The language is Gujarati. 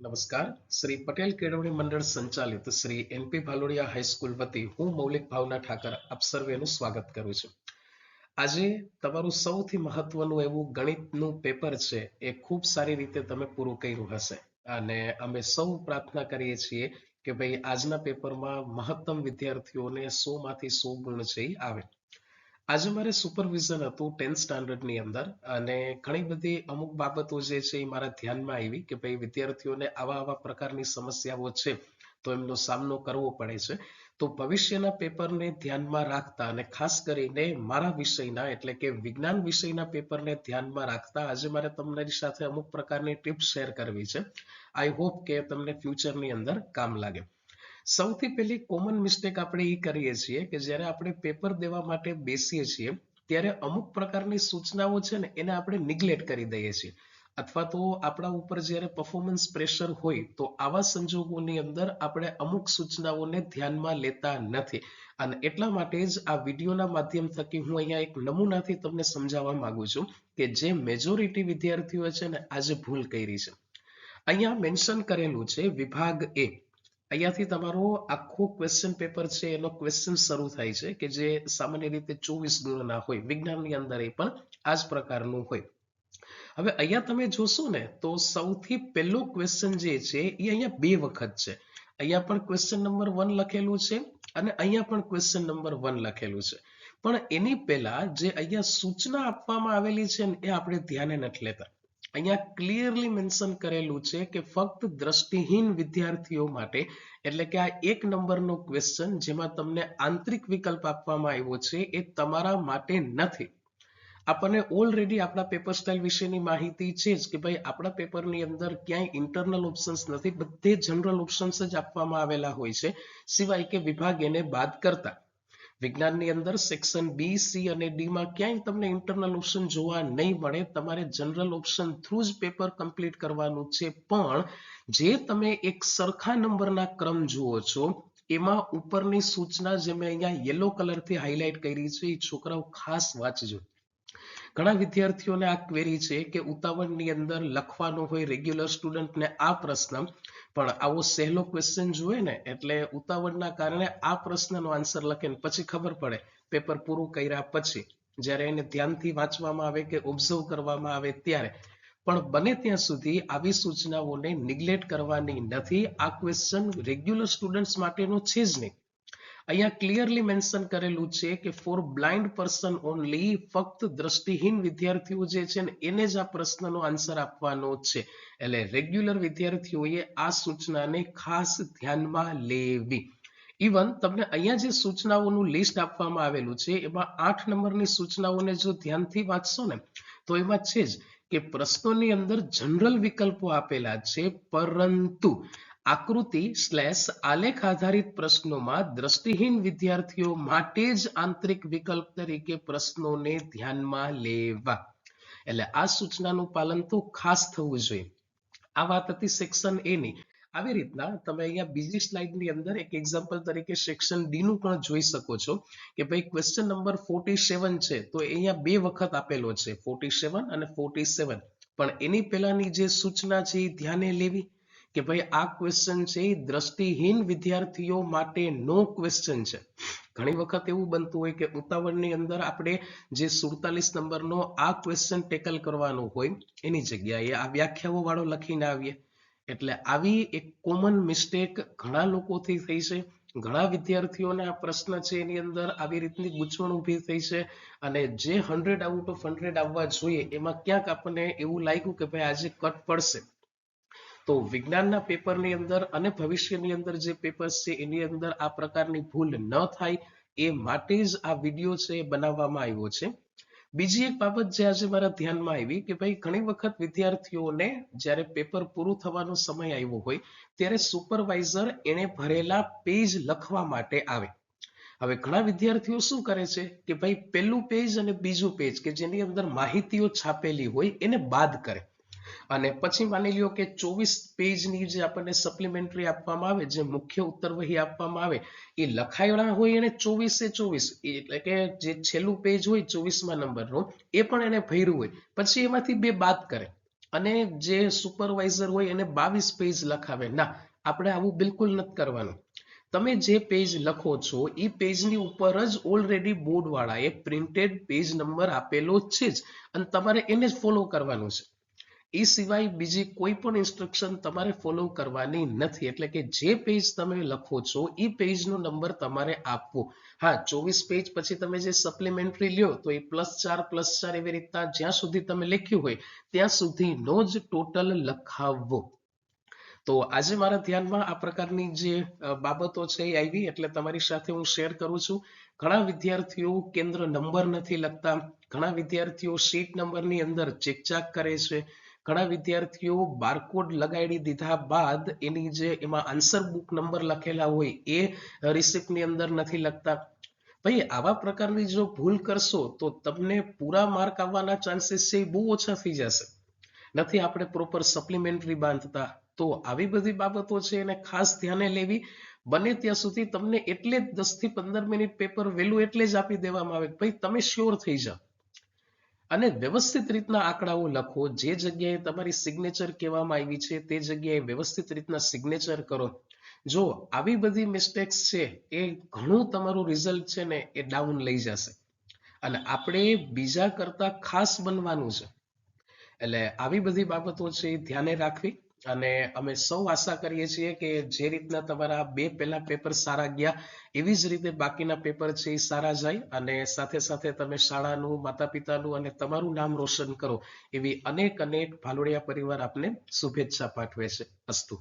નમસ્કાર. શ્રી પટેલ કેળવણી મંડળ સંચાલિત શ્રી એનપી ભાલોડિયા હાઈસ્કૂલ વતી હું મૌલિક ભાવના ઠાકર આપ સર્વેનું સ્વાગત કરું છું. આજે તમારું સૌથી મહત્વનું એવું ગણિતનું પેપર છે એ ખૂબ સારી રીતે તમે પૂરું કર્યું હશે. અને અમે સૌ પ્રાર્થના કરીએ છીએ કે ભાઈ આજના પેપરમાં મહત્તમ વિદ્યાર્થીઓને સો માંથી સો ગુણ છે આવે. આજે મારે સુપરવિઝન હતું ટેન્થ સ્ટાન્ડર્ડની અંદર અને ઘણી બધી અમુક બાબતો જે છે એ મારા ધ્યાનમાં આવી કે ભાઈ વિદ્યાર્થીઓને આવા આવા પ્રકારની સમસ્યાઓ છે તો એમનો સામનો કરવો પડે છે. તો ભવિષ્યના પેપરને ધ્યાનમાં રાખતા અને ખાસ કરીને મારા વિષયના એટલે કે વિજ્ઞાન વિષયના પેપરને ધ્યાનમાં રાખતા આજે મારે તમારી સાથે અમુક પ્રકારની ટિપ્સ શેર કરવી છે. આઈ હોપ કે તમને ફ્યુચરની અંદર કામ લાગે. સૌથી પહેલી કોમન મિસ્ટેક આપણે એ કરીએ છીએ કે જ્યારે આપણે પેપર દેવા માટે બેસીએ છીએ, ત્યારે અમુક પ્રકારની સૂચનાઓ છે ને એને આપણે નિગ્લેક્ટ કરી દઈએ છીએ. અથવા તો આપણા ઉપર જ્યારે પરફોર્મન્સ પ્રેશર હોય, તો આવા સંજોગોની અંદર આપણે અમુક સૂચનાઓને ધ્યાનમાં લેતા નથી. અને એટલા માટે જ આ વિડીયોના માધ્યમ થકી હું અહીંયા એક નમૂનાથી તમને સમજાવવા માંગુ છું કે જે મેજોરિટી વિદ્યાર્થીઓ છે ને આજે ભૂલ કરી છે. અહીંયા મેન્શન કરેલું છે વિભાગ એ. અહીંયાથી તમારો આખો ક્વેશ્ચન પેપર છે, એનો ક્વેશ્ચન શરૂ થાય છે કે જે સામાન્ય રીતે ચોવીસ ગુણના હોય, વિજ્ઞાનની અંદર એ પણ આ જ પ્રકારનું હોય. હવે અહીંયા તમે જોશો ને, તો સૌથી પહેલો ક્વેશ્ચન જે છે, એ અહીંયા બે વખત છે. અહીંયા પણ ક્વેશ્ચન નંબર વન લખેલું છે અને અહીંયા પણ ક્વેશ્ચન નંબર વન લખેલું છે. પણ એની પહેલા જે અહીંયા સૂચના આપવામાં આવેલી છે ને, એ આપણે ધ્યાને નથી લેતા. અહીંયા ક્લિયરલી મેન્શન કરેલું છે કે ફક્ત દ્રષ્ટિહીન વિદ્યાર્થીઓ માટે, એટલે કે આ એક નંબરનો ક્વેશ્ચન જેમાં તમને આંતરિક વિકલ્પ આપવામાં આવ્યો છે એ તમારા માટે નથી. આપણને ઓલરેડી આપણા પેપર સ્ટાઇલ વિશેની માહિતી છે જ કે ભાઈ આપણા પેપરની અંદર ક્યાંય ઇન્ટરનલ ઓપ્શન્સ નથી, બધે જનરલ ઓપ્શન્સ જ આપવામાં આવેલા હોય છે. સિવાય કે વિભાગ એને બાદ કરતા. વિજ્ઞાનની અંદર સેક્શન બી સી અને ડી માં ક્યાંય તમને ઇન્ટરનલ ઓપ્શન જોવા નહીં મળે. તમારે જનરલ ઓપ્શન થ્રુ જ પેપર કમ્પ્લીટ કરવાનું છે. પણ જે તમે એક સરખા નંબરના ક્રમ જુઓ છો, એમાં ઉપરની સૂચના જે મેં અહીંયા યલો કલરથી હાઇલાઇટ કરી છે, એ છોકરાઓ ખાસ વાંચજો. ઘણા વિદ્યાર્થીઓને આ ક્વેરી છે કે ઉતાવળની અંદર લખવાનું હોય રેગ્યુલર સ્ટુડન્ટને આ પ્રશ્ન, પણ આવો સહેલો ક્વેશ્ચન જોઈએ ને, એટલે ઉતાવળના કારણે આ પ્રશ્નનો આન્સર લખે ને પછી ખબર પડે. પેપર પૂરું કર્યા પછી, જ્યારે એને ધ્યાનથી વાંચવામાં આવે કે ઓબ્ઝર્વ કરવામાં આવે ત્યારે. પણ બને ત્યાં સુધી આવી સૂચનાઓને નિગ્લેક્ટ કરવાની નથી. આ ક્વેશ્ચન રેગ્યુલર સ્ટુડન્ટ્સ માટેનો છે જ નહીં. અહીંયા ક્લિયરલી મેન્શન કરેલું છે કે ફોર બ્લાઇન્ડ પર્સન ઓનલી ફક્ત દ્રષ્ટિહીન વિદ્યાર્થીઓ જે છે ને એને જ આ પ્રશ્નનો આન્સર આપવાનો છે. એટલે રેગ્યુલર વિદ્યાર્થીઓએ આ સૂચનાને ખાસ ધ્યાનમાં લેવી. ઇવન તમને અહીંયા જે સૂચનાઓનું લિસ્ટ આપવામાં આવેલું છે, એમાં આઠ નંબરની સૂચનાઓને જો ધ્યાનથી વાંચશો ને, તો એમાં છે જ કે પ્રશ્નોની અંદર જનરલ વિકલ્પો આપેલા છે, પરંતુ આકૃતિ સ્લેશ આલેખ આધારિત પ્રશ્નોમાં દ્રષ્ટિહીન વિદ્યાર્થીઓ માટે જ આંતરિક વિકલ્પ તરીકે પ્રશ્નોને ધ્યાનમાં લેવા. એટલે આ સૂચનાનું પાલન તો ખાસ થવું જોઈએ. આ વાત હતી સેક્શન એ ની. આવી રીતના તમે અહીંયા બીજી સ્લાઇડની અંદર એક એક્ઝામ્પલ તરીકે સેક્શન ડી નું પણ જોઈ શકો છો કે ભાઈ ક્વેશ્ચન નંબર ફોર્ટી સેવન છે, તો અહીંયા બે વખત આપેલો છે ફોર્ટી સેવન અને ફોર્ટી સેવન પણ એની પહેલાની જે સૂચના છે એ ધ્યાને લેવી? કે ભાઈ આ ક્વેશ્ચન છે એ દ્રષ્ટિહીન વિદ્યાર્થીઓ માટે નો ક્વેશ્ચન છે. ઘણી વખત એવું બનતું હોય કે ઉતાવળની અંદર આપણે જે સુડતાલીસ નંબરનો આ ક્વેશ્ચન ટેકલ કરવાનો હોય, એની જગ્યાએ આ વ્યાખ્યાઓ વાળો લખીને આવીએ. એટલે આવી એક કોમન મિસ્ટેક ઘણા લોકોથી થઈ છે. ઘણા વિદ્યાર્થીઓને આ પ્રશ્ન છે એની અંદર આવી રીતની ગૂંચવણ ઊભી થઈ છે. અને જે હંડ્રેડ આઉટ ઓફ હંડ્રેડ આવવા જોઈએ, એમાં ક્યાંક આપણને એવું લાગ્યું કે ભાઈ આજે કટ પડશે. તો વિજ્ઞાનના પેપરની અંદર અને ભવિષ્યની અંદર જે પેપર્સ છે, એની અંદર આ પ્રકારની ભૂલ ન થાય, એ માટે જ આ વીડિયો છે, એ બનાવવામાં આવ્યો છે. બીજી એક બાબત જે આજે મારા ધ્યાનમાં આવી કે ભાઈ, ઘણી વખત વિદ્યાર્થીઓને જ્યારે પેપર પૂરું થવાનો સમય આવ્યો હોય, ત્યારે સુપરવાઇઝર એને ભરેલા પેજ લખવા માટે આવે. હવે ઘણા વિદ્યાર્થીઓ શું કરે છે કે ભાઈ, પહેલું પેજ અને બીજું પેજ કે જેની અંદર માહિતીઓ છાપેલી હોય, એને બાદ કરે. અને પછી માની લ્યો કે ચોવીસ પેજની જે આપણને સપ્લિમેન્ટરી આપવામાં આવે, જે મુખ્ય ઉત્તરવહી આપવામાં આવે, એ લખાયેલા હોય એને ચોવીસે ચોવીસ, એટલે કે જે છેલ્લું પેજ હોય ચોવીસમાં નંબરનું એ પણ એને ભર્યું હોય. પછી એમાંથી બે બાદ કરે. અને જે સુપરવાઇઝર હોય એને બાવીસ પેજ લખાવે. ના, આપણે આવું બિલકુલ નથી કરવાનું. તમે જે પેજ લખો છો એ પેજની ઉપર જ ઓલરેડી બોર્ડ વાળા એ પ્રિન્ટેડ પેજ નંબર આપેલો છે જ. અને તમારે એને જ ફોલો કરવાનું છે. એ સિવાય બીજી કોઈ પણ ઇન્સ્ટ્રક્શન તમારે ફોલો કરવાની નથી. એટલે કે જે પેજ તમે લખો છો, એ પેજનો નંબર તમારે આપવો. હા, ચોવીસ પેજ પછી તમે જે સપ્લિમેન્ટરી લ્યો, તો એ પ્લસ ચાર પ્લસ ચાર એવી રીતના જ્યાં સુધી તમે લખ્યું હોય, ત્યાં સુધીનો જ ટોટલ લખાવવો તો આજે મારા ધ્યાનમાં આ પ્રકારની જે બાબતો છે એ આવી, એટલે તમારી સાથે હું શેર કરું છું. ઘણા વિદ્યાર્થીઓ કેન્દ્ર નંબર નથી લખતા. ઘણા વિદ્યાર્થીઓ શીટ નંબરની અંદર ચેકચાક કરે છે. ઘણા વિદ્યાર્થીઓ બારકોડ લગાડી દીધા બાદ એની જે એમાં આન્સર બુક નંબર લખેલા હોય એ રિસિપ્ટની અંદર નથી લખતા. ભાઈ, આવા પ્રકારની જો ભૂલ કરશો તો તમને પૂરા માર્ક આવવાના ચાન્સીસ છે એ બહુ ઓછા થઈ જશે. નથી આપણે પ્રોપર સપ્લિમેન્ટરી બાંધતા. તો આવી બધી બાબતો છે એને ખાસ ધ્યાને લેવી. બને ત્યાં સુધી તમને એટલે જ દસથી પંદર મિનિટ પેપર વહેલું એટલે જ આપી દેવામાં આવે. ભાઈ, તમે શ્યોર થઈ જાઓ. અને વ્યવસ્થિત રીતના આંકડાઓ લખો. જે જગ્યાએ તમારી સિગ્નેચર કહેવામાં આવી છે, તે જગ્યાએ વ્યવસ્થિત રીતના સિગ્નેચર કરો. જો આવી બધી મિસ્ટેક્સ છે, એ ઘણું તમારું રિઝલ્ટ છે ને, એ ડાઉન લઈ જશે. અને આપણે બીજા કરતા ખાસ બનવાનું છે. એટલે આવી બધી બાબતો છે એ ધ્યાને રાખવી. અને અમે સૌ આશા કરીએ છીએ કે જે રીતના તમારા બે પહેલા પેપર સારા ગયા, એવી જ રીતે બાકીના પેપર છે એ સારા જાય અને સાથે સાથે તમે શાળાનું માતા પિતાનું અને તમારું નામ રોશન કરો એવી અનેક અનેક ભાલોડિયા પરિવાર આપને શુભેચ્છા પાઠવે છે. અસ્તુ.